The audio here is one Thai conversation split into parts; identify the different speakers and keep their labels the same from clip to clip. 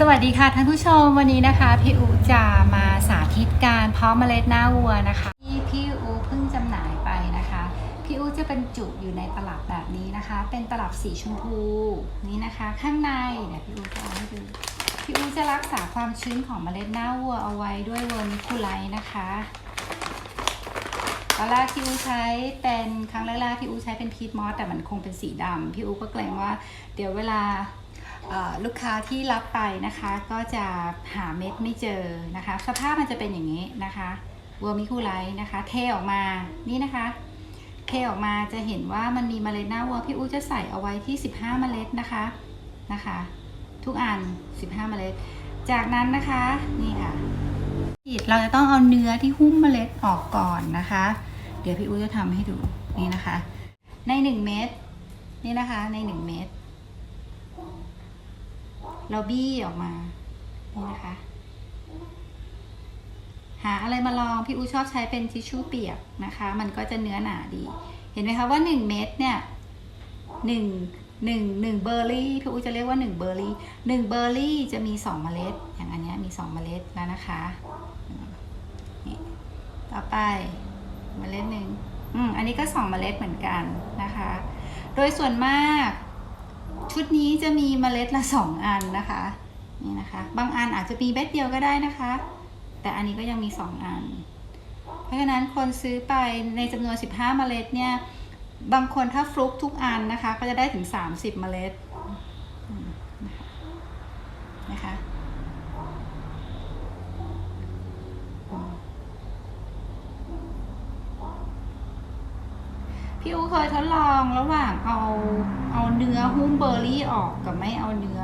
Speaker 1: สวัสดีค่ะท่านผู้ชมวันนี้นะคะ พี่อูจะมาสาธิตการเพาะเมล็ดหน้าวัวนะคะที่พี่อูเพิ่งจำหน่ายไปนะคะ พี่อูจะบรรจุอยู่ในตลับแบบนี้นะคะ เป็นตลับสีชมพูนี่นะคะ ข้างในเดี๋ยวพี่อูจะเอาให้ดูพี่อูจะรักษาความชื้นของเมล็ดหน้าวัวเอาไว้ด้วยเวอร์มิคูไลนะคะตอนแรกพี่อูใช้เป็นครั้งแรกๆพี่อูใช้เป็นพีทมอสแต่มันคงเป็นสีดำพี่อูก็เกรงว่าเดี๋ยวเวลา ลูกค้าที่รับไปนะคะก็จะหาเม็ดไม่เจอนะคะ สภาพมันจะเป็นอย่างนี้นะคะเวอร์มิคูไลท์นะคะ เทออกมานี่นะคะ เทออกมาจะเห็นว่ามันมีเมล็ดหน้าวัวพี่อู้จะใส่เอาไว้ที่ 15 เมล็ดนะคะนะคะ ทุกอัน 15 เมล็ด จากนั้นนะคะนี่ค่ะเราจะต้องเอาเนื้อที่หุ้มเมล็ดออกก่อนนะคะ เดี๋ยวพี่อู้จะทำให้ดูนี่นะคะ ใน 1 เม็ดนี่นะคะใน 1 เม็ด เราบี้ออกมา นี่นะคะ หาอะไรมาลองพี่อูชอบใช้เป็นทิชชู่เปียกนะคะ มันก็จะเนื้อหนาดี เห็นไหมคะว่าหนึ่งเม็ดเนี่ยหนึ่งหนึ่งหนึ่งเบอร์รี่พี่อูจะเรียกว่าหนึ่งเบอร์รี่หนึ่งเบอร์รี่จะมีสองเมล็ด อย่างอันเนี้ยมีสองเมล็ดแล้วนะคะนี่ต่อไปเมล็ดหนึ่งอืมอันนี้ก็สองเมล็ดเหมือนกันนะคะ โดยส่วนมาก ชุดนี้จะมีเมล็ดละสองอันนะคะนี่นะคะ บางอันอาจจะมีเม็ดเดียวก็ได้นะคะ แต่อันนี้ก็ยังมีสองอัน เพราะฉะนั้นคนซื้อไปในจำนวน 15 เมล็ดเนี่ยบางคนถ้าฟลุกทุกอันนะคะ ก็จะได้ถึง 30 เมล็ดนะคะ พี่อูเคยทดลองระหว่างเอาเอาเนื้อหุ้มเบอร์รี่ออกกับไม่เอาเนื้อ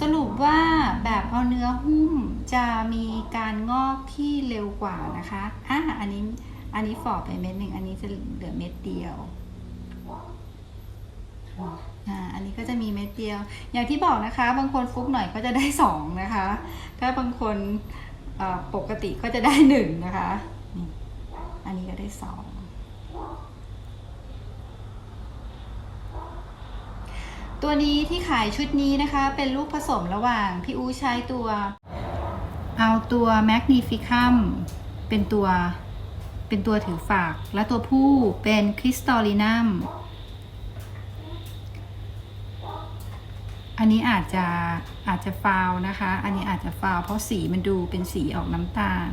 Speaker 1: สรุปว่าแบบเอาเนื้อหุ้มจะมีการงอกที่เร็วกว่านะคะอะอันนี้อันนี้ฝ่อไปเม็ดหนึ่งอันนี้จะเหลือเม็ดเดียวอ่าอันนี้ก็จะมีเม็ดเดียว อย่างที่บอกนะคะ บางคนฟุกหน่อยก็จะได้สองนะคะ ถ้าบางคนปกติก็จะได้หนึ่งนะคะนี่อันนี้ก็ได้สอง ตัวนี้ที่ขายชุดนี้นะคะ เป็นลูกผสมระหว่าง พี่อูใช้ตัว เอาตัว Magnificum เป็นตัวเป็นตัวถือฝาก และตัวผู้เป็น Crystallinum อันนี้อาจจะอาจจะฟาวนะคะ อันนี้อาจจะฟาวเพราะสีมันดูเป็นสีออกน้ำตาล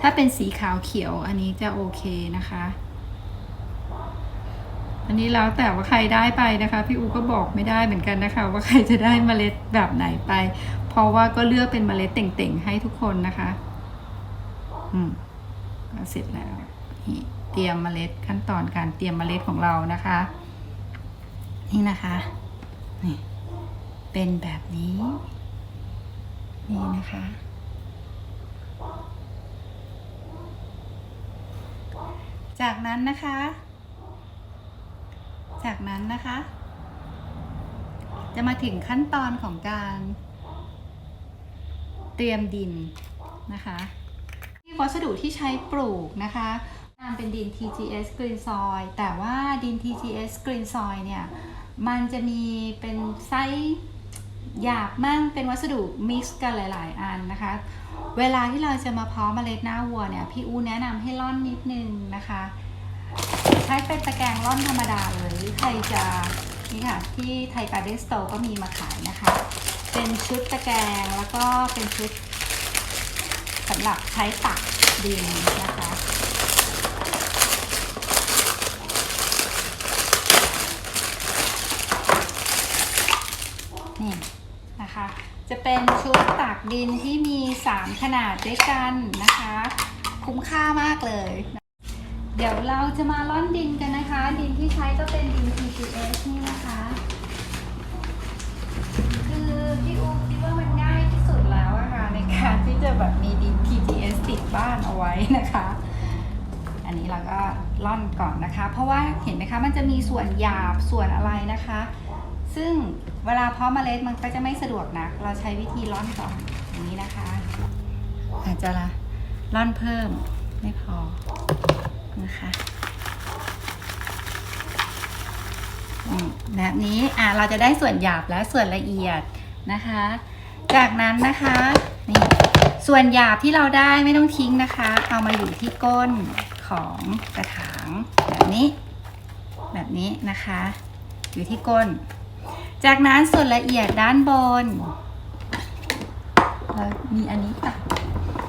Speaker 1: ถ้าเป็นสีขาวเขียวอันนี้จะโอเคนะคะ อันนี้แล้วแต่ว่าใครได้ไปนะคะ พี่อูก็บอกไม่ได้เหมือนกันนะคะ ว่าใครจะได้เมล็ดแบบไหนไป เพราะว่าก็เลือกเป็นเมล็ดเต่งๆให้ทุกคนนะคะ อืมก็เสร็จแล้วนี่เตรียมเมล็ดขั้นตอนการเตรียมเมล็ดของเรานะคะ นี่นะคะนี่เป็นแบบนี้ นี่นะคะจากนั้นนะคะ จากนั้นนะคะ จะมาถึงขั้นตอนของการเตรียมดินนะคะวัสดุที่ใช้ปลูกนะคะนำเป็นดิน TGS Green Soil แต่ว่าดิน TGS Green Soil เนี่ย มันจะมีเป็นไซส์หยาบมั่งเป็นวัสดุมิกซ์กันหลาย ๆ อันนะคะ เวลาที่เราจะมาเพาะเมล็ดหน้าวัวเนี่ย พี่อูแนะนำให้ร่อนนิดนึงนะคะ ใช้เป็นตะแกรงร่อนธรรมดาเลยใครจะนี่ค่ะที่ไทยการ์เดนสโตร์ก็มีมาขายนะคะ เป็นชุดตะแกรงแล้วก็เป็นชุดสำหรับใช้ตักดินนะคะนี่นะคะ จะเป็นชุดตักดินที่มี 3 ขนาดด้วยกันนะคะ คุ้มค่ามากเลย เดี๋ยวเราจะมาร่อนดินกันนะคะ ดินที่ใช้ก็เป็นดิน TGS นี่นะคะ คือพี่อูคิดว่ามันง่ายที่สุดแล้วอะค่ะในการที่จะแบบมีดิน TGS ติดบ้านเอาไว้นะคะ อันนี้เราก็ร่อนก่อนนะคะ เพราะว่าเห็นไหมคะมันจะมีส่วนหยาบส่วนอะไรนะคะ ซึ่งเวลาเพาะเมล็ดมันก็จะไม่สะดวกนะเราใช้วิธีร่อนก่อนอย่างนี้นะคะ อาจจะละร่อนเพิ่มไม่พอ นะคะแบบนี้อะเราจะได้ส่วนหยาบและส่วนละเอียดนะคะ จากนั้นนะคะนี่ส่วนหยาบที่เราได้ไม่ต้องทิ้งนะคะ เอามาอยู่ที่ก้นของกระถางแบบนี้ แบบนี้นะคะ อยู่ที่ก้น จากนั้นส่วนละเอียดด้านบนแล้วมีอันนี้ค่ะ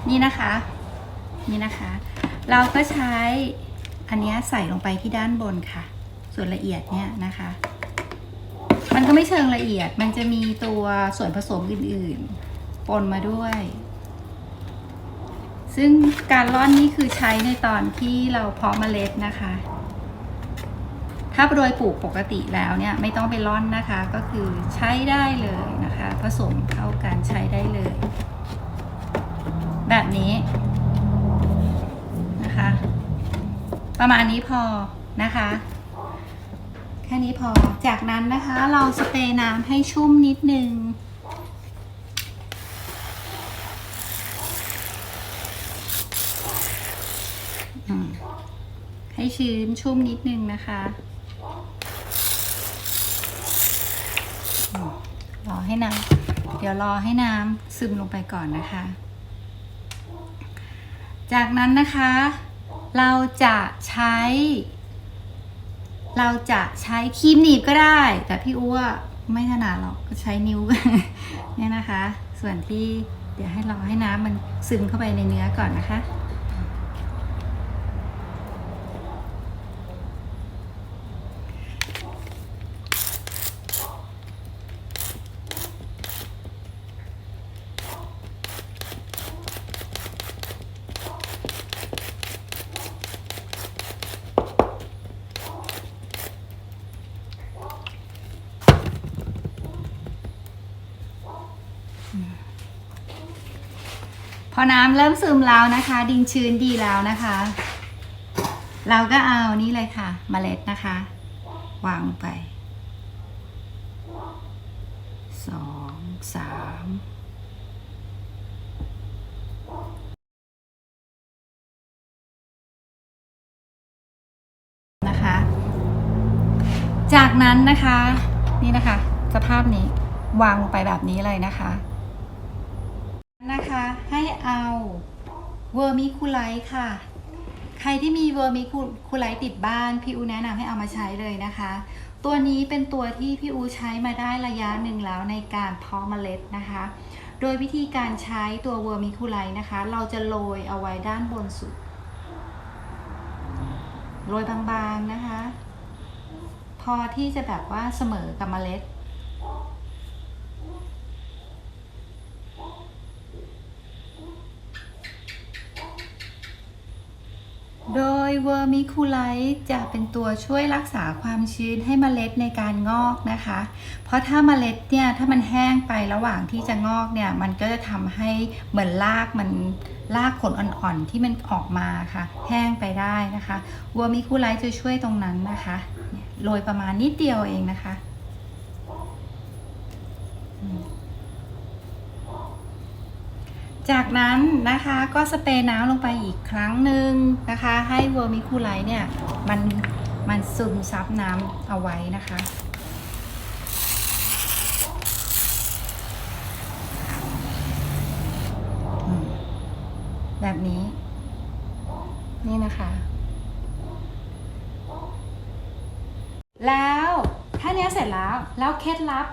Speaker 1: นี่นะคะ นี่นะคะ เราก็ใช้อันนี้ใส่ลงไปที่ด้านบนค่ะ ส่วนละเอียดเนี่ยนะคะ มันก็ไม่เชิงละเอียด มันจะมีตัวส่วนผสมอื่นๆ ปนมาด้วย ซึ่งการร่อนนี่คือใช้ในตอนที่เราเพาะเมล็ดนะคะ ถ้าโดยปลูกปกติแล้วเนี่ยไม่ต้องไปร่อนนะคะ ก็คือใช้ได้เลยนะคะ ผสมเข้ากันใช้ได้เลย แบบนี้ นะคะ ประมาณนี้พอนะคะ แค่นี้พอ จากนั้นนะคะเราสเปรย์น้ำให้ชุ่มนิดนึงให้ชื้นชุ่มนิดนึงนะคะรอให้น้ำเดี๋ยวรอให้น้ำซึมลงไปก่อนนะคะ จากนั้นนะคะ เราจะใช้ เราจะใช้ครีมหนีบก็ได้ แต่พี่อ้วไม่ถนัดหรอกก็ใช้นิ้วเนี่ยนะคะ ส่วนที่เดี๋ยวให้รอให้น้ำมันซึมเข้าไปในเนื้อก่อนนะคะ พอน้ำเริ่มซึมแล้วนะคะ ดินชื้นดีแล้วนะคะ เราก็เอานี่เลยค่ะเมล็ดนะคะ วางลงไปสองสามนะคะ จากนั้นนะคะ นี่นะคะ สภาพนี้วางลงไปแบบนี้เลยนะคะ นะคะ ให้เอาเวอร์มิคูไลท์ค่ะ ใครที่มีเวอร์มิคูไลท์ติดบ้าน พี่อูแนะนำให้เอามาใช้เลยนะคะ ตัวนี้เป็นตัวที่พี่อูใช้มาได้ระยะหนึ่งแล้วในการเพาะเมล็ดนะคะ โดยวิธีการใช้ตัวเวอร์มิคูไลท์นะคะ เราจะโรยเอาไว้ด้านบนสุดโรยบางๆนะคะ พอที่จะแบบว่าเสมอกับเมล็ด ยเวอร์มิคูไลท์จะเป็นตัวช่วยรักษาความชื้นให้เมล็ดในการงอกนะคะ เพราะถ้าเมล็ดเนี่ยถ้ามันแห้งไประหว่างที่จะงอกเนี่ยมันก็จะทำให้เหมือนรากมันรากขนอ่อนๆที่มันออกมาค่ะ แห้งไปได้นะคะเวอร์มิคูไลท์จะช่วยตรงนั้นนะคะโรยประมาณนิดเดียวเองนะคะอืม จากนั้นนะคะก็สเปรย์น้ำลงไปอีกครั้งหนึ่งนะคะ ให้เวอร์มิคูไลท์เนี่ยมันมันซึมซับน้ำเอาไว้นะคะ แบบนี้ นี่นะคะ แล้วถ้าเนี้ยเสร็จแล้ว แล้วเคล็ดลับ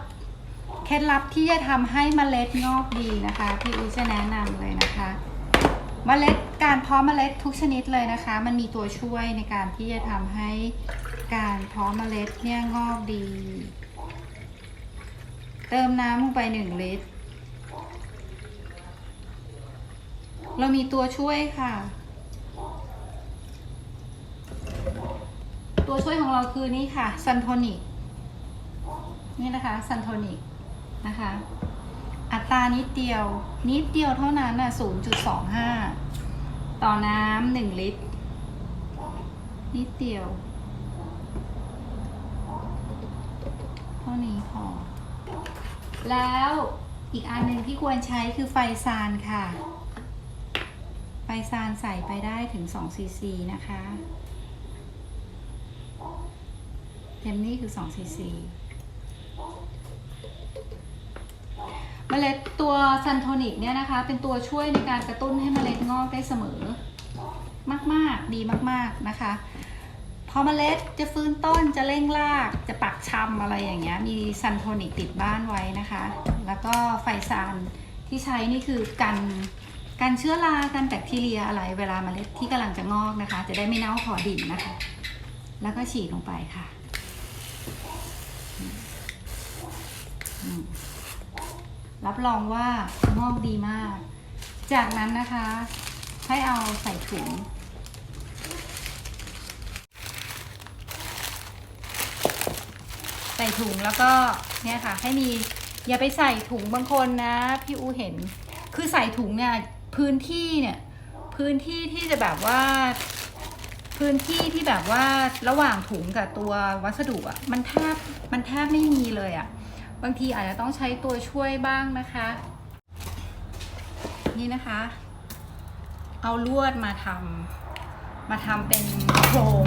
Speaker 1: เคล็ดลับที่จะทำให้เมล็ดงอกดีนะคะพี่อูจะแนะนำเลยนะคะเมล็ดการเพาะเมล็ดทุกชนิดเลยนะคะ มันมีตัวช่วยในการที่จะทำให้การเพาะเมล็ดเนี่ยงอกดี เติมน้ำลงไปหนึ่งลิตร เรามีตัวช่วยค่ะ ตัวช่วยของเราคือนี่ค่ะซันโทนิกนี่นะคะซันโทนิก นะคะ อัตรานิดเดียว นิดเดียวเท่านั้นน่ะ0.25 ต่อน้ำหนึ่งลิตร นิดเดียว เท่านี้พอ แล้วอีกอันหนึ่งที่ควรใช้คือไฟซานค่ะ ไฟซานใส่ไปได้ถึง2ซีซีนะคะเต็มนี่คือ2ซีซี เมล็ดตัวซันโทนิกเนี่ยนะคะ เป็นตัวช่วยในการกระตุ้นให้เมล็ดงอกได้เสมอ มากๆ ดีมากๆนะคะ พอเมล็ดจะฟื้นต้นจะเร่งรากจะปักชำอะไรอย่างเงี้ยมีซันโทนิกติดบ้านไว้นะคะ แล้วก็ไฟซานที่ใช้นี่คือกันกันเชื้อรากันแบคทีเรียอะไรเวลาเมล็ดที่กำลังจะงอกนะคะ จะได้ไม่เน่าขอดินนะคะ แล้วก็ฉีดลงไปค่ะ อืม รับรองว่างอกดีมาก จากนั้นนะคะ ให้เอาใส่ถุงใส่ถุงแล้วก็เนี่ยค่ะ ให้มีอย่าไปใส่ถุงบางคนนะ พี่อูเห็น คือใส่ถุงเนี่ยพื้นที่เนี่ยพื้นที่ที่จะแบบว่า พื้นที่ที่แบบว่าระหว่างถุงกับตัววัสดุอะมันแทบมันแทบไม่มีเลยอะ บางทีอาจจะต้องใช้ตัวช่วยบ้างนะคะ นี่นะคะ เอาลวดมาทำมาทำเป็นโครง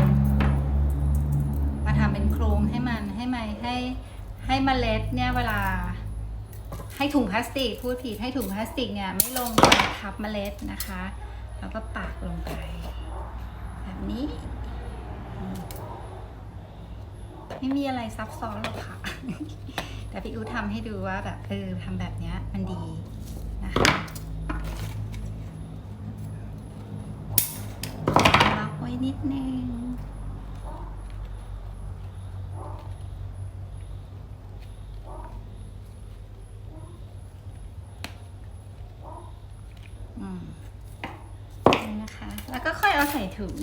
Speaker 1: มาทำเป็นโครงให้มันให้มันให้ให้เมล็ดเนี่ยเวลา ให้ถุงพลาสติกพูดผิดให้ถุงพลาสติกเนี่ยไม่ลงไปทับเมล็ดนะคะ แล้วก็ปักลงไป แบบนี้ไม่มีอะไรซับซ้อนหรอกค่ะ แต่พี่อูทำให้ดูว่าแบบเออทำแบบเนี้ยมันดีนะคะล็อกไว้นิดนึงอืมนี่นะคะ แล้วก็ค่อยเอาใส่ถุง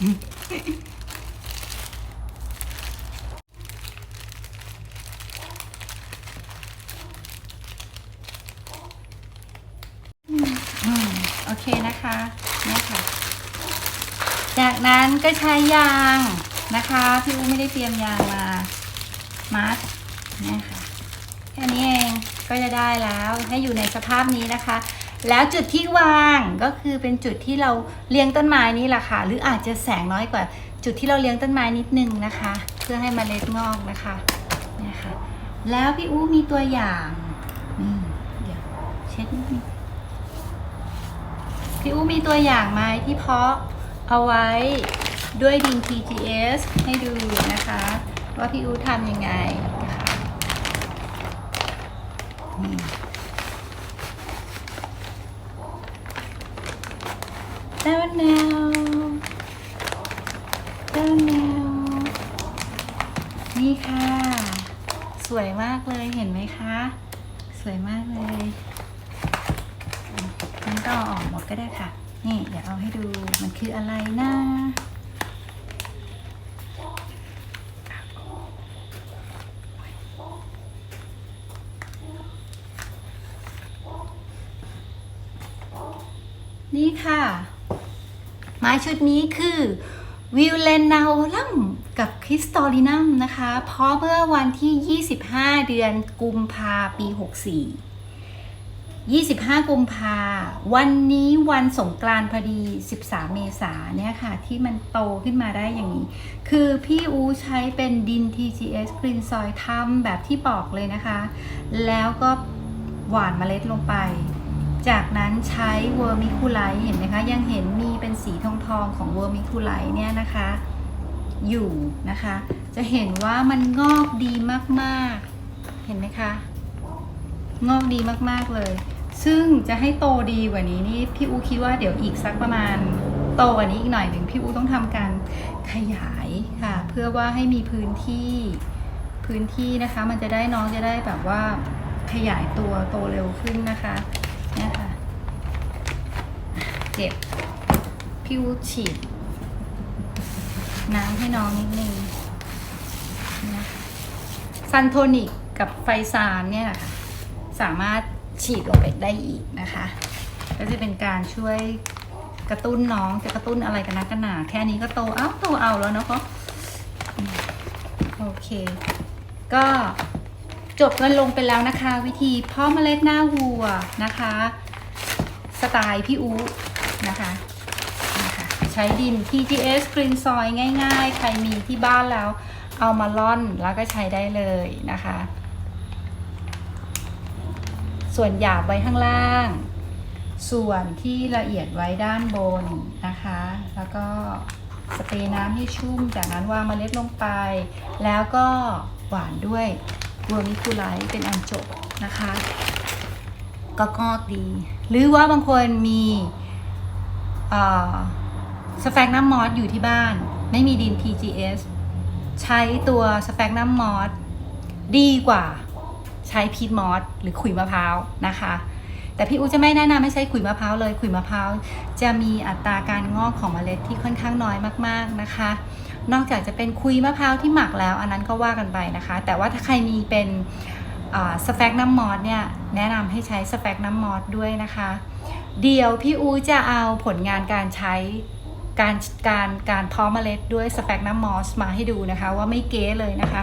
Speaker 1: อืม โอเคนะคะเนี่ยค่ะ จากนั้นก็ใช้ยางนะคะพี่อูไม่ได้เตรียมยางมามัดเนี่ยค่ะแค่นี้เองก็จะได้แล้วให้อยู่ในสภาพนี้นะคะ แล้วจุดที่วางก็คือเป็นจุดที่เราเลี้ยงต้นไม้นี่แหละค่ะ หรืออาจจะแสงน้อยกว่า จุดที่เราเลี้ยงต้นไม้นิดนึงนะคะ เพื่อให้มเมล็ดงอกนะคะเนี่ยค่ะแล้วพี่อู้มีตัวอย่างนี่เดี๋ยวเช็ดนิดนึง พี่อู้มีตัวอย่างไม้ที่เพาะเอาไว้ด้วยดิน TGS ให้ดูนะคะ ว่าพี่อู้ทำยังไงนะคะได้วันแนวได้วันแนวนี่ค่ะ สวยมากเลยเห็นไหมคะ สวยมากเลย ก็อออกหมดก็ได้ค่ะ นี่เดี๋ยวเอาให้ดูมันคืออะไรนะนี่ค่ะ ไม้ชุดนี้คือวิวเลนนาโอลัมกับคริสตอลินัมนะคะ เพราะเมื่อวันที่ 25 เดือนกุมภาปี 64 25 กุมภาวันนี้วันสงกรานต์พอดี 13 เมษาเนี่ยค่ะ ที่มันโตขึ้นมาได้อย่างนี้ คือพี่อูใช้เป็นดิน TGS Green Soil ทำแบบที่บอกเลยนะคะ แล้วก็หว่านเมล็ดลงไป จากนั้นใช้เวอร์มิคูไลท์เห็นไหมคะ ยังเห็นมีเป็นสีทองทองของเวอร์มิคูไลท์เนี่ยนะคะ อยู่นะคะ จะเห็นว่ามันงอกดีมากๆ เห็นไหมคะ งอกดีมากๆเลย ซึ่งจะให้โตดีกว่านี้นี่พี่อูคิดว่าเดี๋ยวอีกสักประมาณโตกว่านี้อีกหน่อยหนึ่งพี่อูต้องทำการขยายค่ะ เพื่อว่าให้มีพื้นที่พื้นที่นะคะ มันจะได้น้องจะได้แบบว่าขยายตัวโตเร็วขึ้นนะคะเนี่ยค่ะเจ็บพี่อูฉีดน้ำให้น้องนิดนึงนะคะซันโทนิกกับไฟซานเนี่ยนะคะสามารถ ฉีดลงไปได้อีกนะคะ ก็จะเป็นการช่วยกระตุ้นน้องจะกระตุ้นอะไรกันนะกันหนาแค่นี้ก็โตเอ้าโตเอาแล้วเนาะก็อืมโอเค ก็จบกันลงไปแล้วนะคะ วิธีเพ่อเมล็ดหน้าวัวนะคะ สไตล์พี่อูนะคะนะคะ ใช้ดิน TGS Green Soil ง่ายๆ ใครมีที่บ้านแล้ว เอามาล่อนแล้วก็ใช้ได้เลยนะคะ ส่วนหยาบไว้ข้างล่าง ส่วนที่ละเอียดไว้ด้านบนนะคะ แล้วก็สเปรย์น้ำให้ชุ่ม จากนั้นวางเมล็ดลงไป แล้วก็หวานด้วยเวมิคูไลท์เป็นอันจบนะคะ ก็งอกดี หรือว่าบางคนมีสแฟกน้ำมอสอยู่ที่บ้าน ไม่มีดิน TGS ใช้ตัวสแฟกน้ำมอสดีกว่า ใช้พีทมอสหรือขุยมะพร้าวนะคะ แต่พี่อูจะไม่แนะนำให้ใช้ขุยมะพร้าวเลยขุยมะพร้าวจะมีอัตราการงอกของเมล็ดที่ค่อนข้างน้อยมากๆนะคะ นอกจากจะเป็นขุยมะพร้าวที่หมักแล้ว อันนั้นก็ว่ากันไปนะคะ แต่ว่าถ้าใครมีเป็นสแฟกน้ำมอสเนี่ยแนะนำให้ใช้สแฟกน้ำมอสด้วยนะคะ เดี๋ยวพี่อูจะเอาผลงานการใช้การการการเพาะเมล็ดด้วยสแฟกน้ำมอสมาให้ดูนะคะ ว่าไม่เก๊เลยนะคะ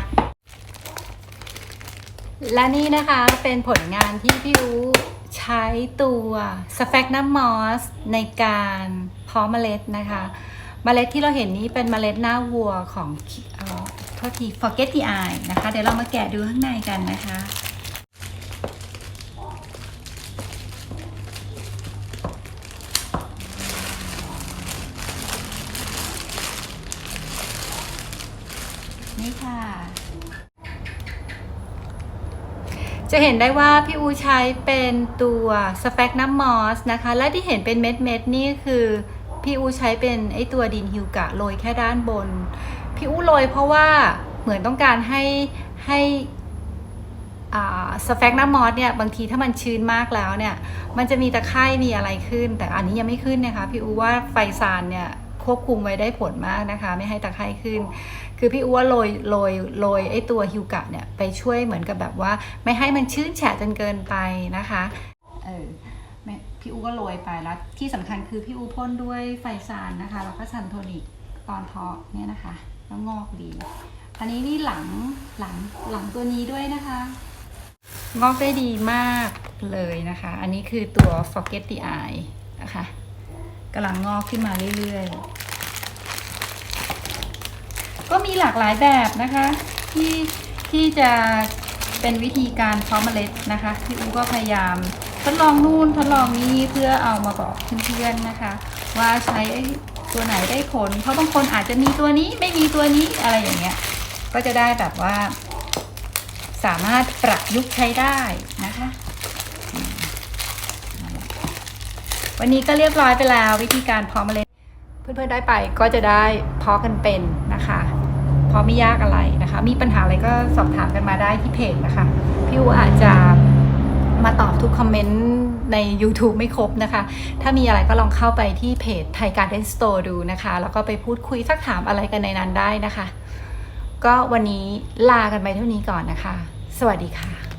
Speaker 1: และนี่นะคะเป็นผลงานที่พี่อูใช้ตัวสแฟกน้ำมอสในการเพาะเมล็ดนะคะ เมล็ดที่เราเห็นนี้เป็นเมล็ดหน้าวัวของเอ่อโทษที forget the eye นะคะ เดี๋ยวเรามาแกะดูข้างในกันนะคะ นี่ค่ะ จะเห็นได้ว่าพี่อูใช้เป็นตัวสเปกน้ำมอสนะคะ และที่เห็นเป็นเม็ดเม็ดนี่คือพี่อูใช้เป็นไอตัวดินฮิวกะโรยแค่ด้านบน พี่อูโรยเพราะว่าเหมือนต้องการให้ให้สเปกน้ำมอสเนี่ยบางทีถ้ามันชื้นมากแล้วเนี่ยมันจะมีตะไคร่มีอะไรขึ้น แต่อันนี้ยังไม่ขึ้นนะคะพี่อูว่าไฟซานเนี่ยควบคุมไว้ได้ผลมากนะคะ ไม่ให้ตะไคร่ขึ้น คือพี่อูว่าโรยโรยโรยไอตัวฮิวกะเนี่ยไปช่วยเหมือนกับแบบว่า ไม่ให้มันชื้นแฉะจนเกินไปนะคะเออแม่พี่อูก็โรยไปแล้ว ที่สำคัญคือพี่อูพ่นด้วยไฟซานนะคะ แล้วก็ซันโทนิกตอนเพาะเนี่ยนะคะ แล้วงอกดี อันนี้นี่หลังหลังหลังตัวนี้ด้วยนะคะ งอกได้ดีมากเลยนะคะ อันนี้คือตัว forget the eye นะคะกำลังงอกขึ้นมาเรื่อยๆ ก็มีหลากหลายแบบนะคะ ที่ที่จะเป็นวิธีการเพาะเมล็ดนะคะพี่อูก็พยายามทดลองนู่นทดลองนี่เพื่อเอามาบอกเพื่อนๆนะคะ ว่าใช้ตัวไหนได้ผล เพราะบางคนอาจจะมีตัวนี้ไม่มีตัวนี้อะไรอย่างเงี้ยก็จะได้แบบว่า สามารถปรับยุกต์ใช้ได้นะคะ วันนี้ก็เรียบร้อยไปแล้ววิธีการเพาะเมล็ด เพื่อนๆได้ไปก็จะได้เพาะกันเป็น ราะไม่ยากอะไรนะคะ มีปัญหาอะไรก็สอบถามกันมาได้ที่เพจนะคะ พี่อูอาจจะมาตอบทุกคอมเมนต์ใน YouTube ไม่ครบนะคะ ถ้ามีอะไรก็ลองเข้าไปที่เพจไทยการเดนสโตร์ดูนะคะ แล้วก็ไปพูดคุยสักถามอะไรกันในนั้นได้นะคะ ก็วันนี้ลากันไปเท่านี้ก่อนนะคะ สวัสดีค่ะ